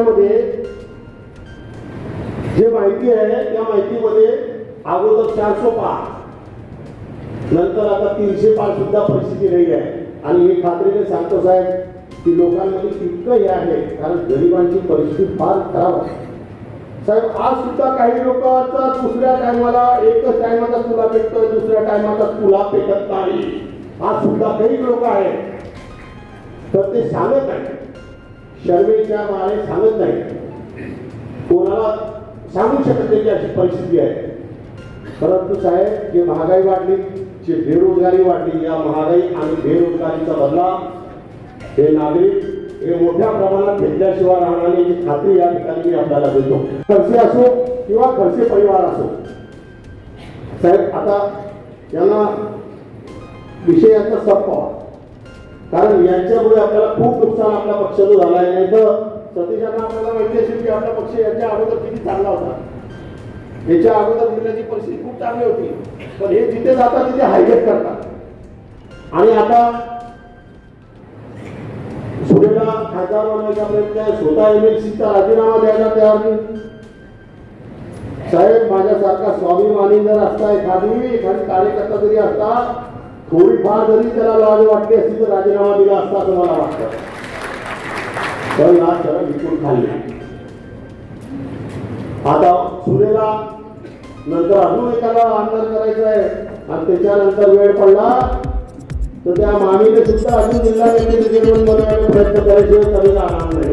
त्यामध्ये जे माहिती आहे त्या माहितीमध्ये अगोदर चारशे पाच नंतर आता तीनशे पाच सुद्धा परिस्थिती नाही आहे. आणि मी खात्रीने सांगतो साहेब की लोकांमध्ये इतकं हे आहे कारण गरिबांची परिस्थिती फार खराब आहे. साहेब आज सुद्धा काही लोक आता दुसऱ्या टायमाला एकच टायमाचा चुला पेटतोय दुसऱ्या टायमाचा चुला पेटत नाही. आज सुद्धा काही लोक आहेत. तर ते सांगत नाही शर्मेच्या मारे सांगत नाही. कोणाला सांगू शकत नाही की अशी परिस्थिती आहे. परंतु साहेब जे महागाई वाढली जे बेरोजगारी वाढली या महागाई आणि बेरोजगारीचा बदला हे नागरिक हे मोठ्या प्रमाणात घेतल्याशिवाय राहणार नाही याची खात्री या ठिकाणी मी आपल्याला देतो. खर्चे असो किंवा खर्चे परिवार असो. साहेब आता यांना विषयाचा संपवा कारण यांच्यामुळे आपल्याला खूप नुकसान आपल्या पक्षाचं झालं आहे. नाही तर सतीशांना आपल्याला माहिती असेल की आपला पक्ष याच्या अगोदर किती चांगला होता. याच्या अगोदर जिल्ह्याची परिस्थिती खूप चांगली होती. पण हे जिथे जातात तिथे हायजेक करतात. आणि आता सुरेला खासदार बनवायचा प्रयत्न आहे. स्वतः एम एल सीचा राजीनामा द्यायला तयार नाही. साहेब माझ्यासारखा स्वाभिमानी जर असता एखादी एखादी कार्यकर्ता जरी असता थोडीफार जरी त्याला लाज वाटली असती तर राजीनामा दिला असता असं मला वाटतं. पण ना त्याला विकून खाल्ली. आता सुरेला नंतर अजून एकाला आमदार करायचं आहे आणि त्याच्यानंतर वेळ पडला तर त्या मामीने सुद्धा अजून जिल्हा नेते प्रयत्न करायचे तरी राहणार नाही